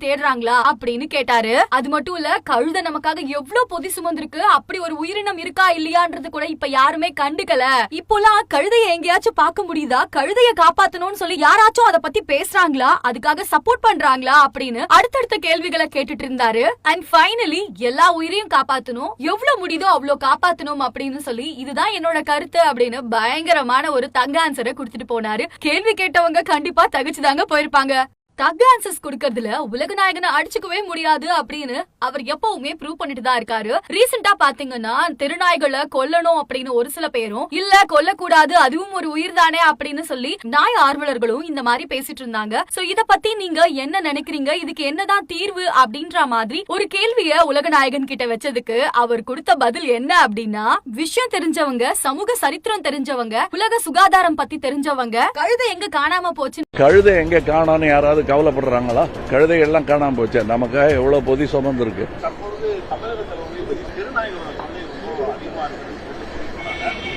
தேடுறாங்களா அப்படின்னு கேட்டாரு. அது மட்டும் இல்ல கழுத நமக்காக எவ்வளவு பொதி சுமந்திருக்கு அப்படி ஒரு உயிரினம் இருக்கா இல்லையான்றது கூட இப்ப யாருமே கண்டுக்கல. இப்போலாம் கழுதைய எங்கேயாச்சும் பார்க்க முடியுதா? கழுதைய காப்பாத்தணும்னு சொல்லி யாராச்சும் அத பத்தி பேசுறாங்களா? அதுக்காக சப்போர்ட் பண்றாங்களா? அப்படின்னு அடுத்தடுத்த கேள்விகளை கேட்டுட்டு இருந்தாரு. அண்ட் ஃபைனலி எல்லா உயிரையும் காப்பாத்தணும். எவ்வளவு முடியுதோ அவ்வளவு காப்பாத்தணும் அப்படின்னு சொல்லி இதுதான் என்னோட கருத்து அப்படின்னு பயங்கரமான ஒரு தங்க ஆன்சரை கொடுத்துட்டு போனாரு. கேள்வி கேட்டவங்க கண்டிப்பா தகச்சுதாங்க போயிருப்பாங்க. தக் ஆன்சர்ஸ் கொடுக்கறதுல உலக நாயகனை அடிச்சுக்கவே முடியாது அப்படின்னு அவர் எப்பவுமே ப்ரூவ் பண்ணிட்டு தான் இருக்காரு. ரீசெண்டா பாத்தீங்கன்னா திருநாய்களை கொல்லணும் அப்படின்னு ஒரு சில பேரும் இல்ல கொல்லக்கூடாது அதுவும் ஒரு உயிர் தானே அப்படின்னு சொல்லி நாய் ஆர்வலர்களும் இந்த மாதிரி பேசிட்டு இருந்தாங்க. சோ இத பத்தி நீங்க என்ன நினைக்கிறீங்க? இதுக்கு என்னதான் தீர்வு அப்படின்ற மாதிரி ஒரு கேள்விய உலக நாயகன் கிட்ட வச்சதுக்கு அவர் கொடுத்த பதில் என்ன அப்படின்னா விஷயம் தெரிஞ்சவங்க சமூக சரித்திரம் தெரிஞ்சவங்க உலக சுகாதாரம் பத்தி தெரிஞ்சவங்க கழுதை எங்க காணாம போச்சு கழுதை எங்க காணான்னு யாராவது கவலைப்படுறாங்களா? கழுதைகள்லாம் காணாம போச்சு. நமக்காக எவ்வளவு பொதி சுமந்திருக்கு. தற்பொழுது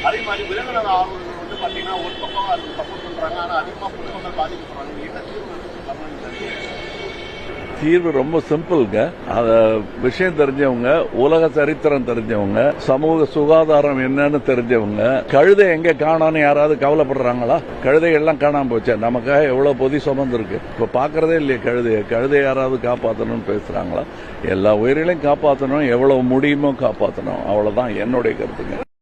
அதே மாதிரி விலங்குநல ஆர்வலர்கள் வந்து பார்த்தீங்கன்னா ஒரு பக்கம் அதுக்கு சப்போர்ட் பண்ணுறாங்க ஆனால் அதிகமாக பொதுமக்கள் பாதிக்கப்படுறாங்க. என்ன தீர்வு ரொம்ப சிம்பிள்ங்க. அத விஷயம் தெரிஞ்சவங்க உலக சரித்திரம் தெரிஞ்சவங்க சமூக சுகாதாரம் என்னன்னு தெரிஞ்சவங்க கழுதை எங்க காணான்னு யாராவது கவலைப்படுறாங்களா? கழுதை எல்லாம் காணாம போச்சு. நமக்காக எவ்வளவு பொதி சுமந்துருக்கு. இப்ப பாக்குறதே இல்லையே கழுதைய. கழுதை யாராவது காப்பாத்தணும்னு பேசுறாங்களா? எல்லா உயிரிலையும் காப்பாத்தணும். எவ்வளவு முடியுமோ காப்பாத்தணும். அவ்வளவுதான் என்னுடைய கருத்துங்க.